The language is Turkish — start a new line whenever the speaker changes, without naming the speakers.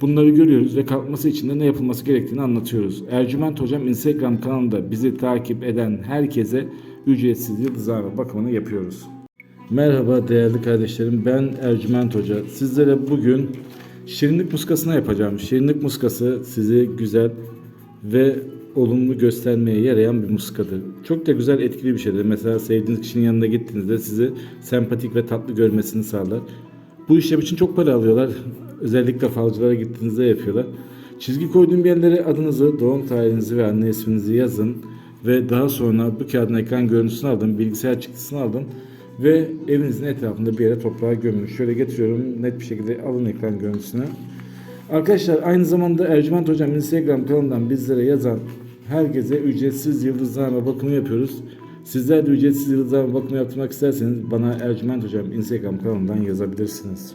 bunları görüyoruz ve kalkması için de ne yapılması gerektiğini anlatıyoruz. Ercüment Hocam Instagram kanalında bizi takip eden herkese ücretsiz yıldızlama bakımını yapıyoruz. Merhaba değerli kardeşlerim ben Ercüment Hoca. Sizlere bugün şirinlik muskasına yapacağım. Şirinlik muskası sizi güzel ve olumlu göstermeye yarayan bir muskadır. Çok da güzel etkili bir şeydir. Mesela sevdiğiniz kişinin yanına gittiğinizde sizi sempatik ve tatlı görmesini sağlar. Bu işlem için çok para alıyorlar. Özellikle falcılara gittiğinizde yapıyorlar. Çizgi koyduğum yerlere adınızı, doğum tarihinizi ve anne isminizi yazın. Ve daha sonra bu kağıdın ekran görüntüsünü alın, bilgisayar çıktısını alın ve evinizin etrafında bir yere toprağa gömün. Şöyle getiriyorum net bir şekilde alın ekran görüntüsünü. Arkadaşlar aynı zamanda Ercüment Hocam Instagram kanalından bizlere yazan herkese ücretsiz yıldızlama bakımı yapıyoruz. Sizler de ücretsiz yıldızlama bakımı yaptırmak isterseniz bana Ercüment Hocam Instagram kanalından yazabilirsiniz.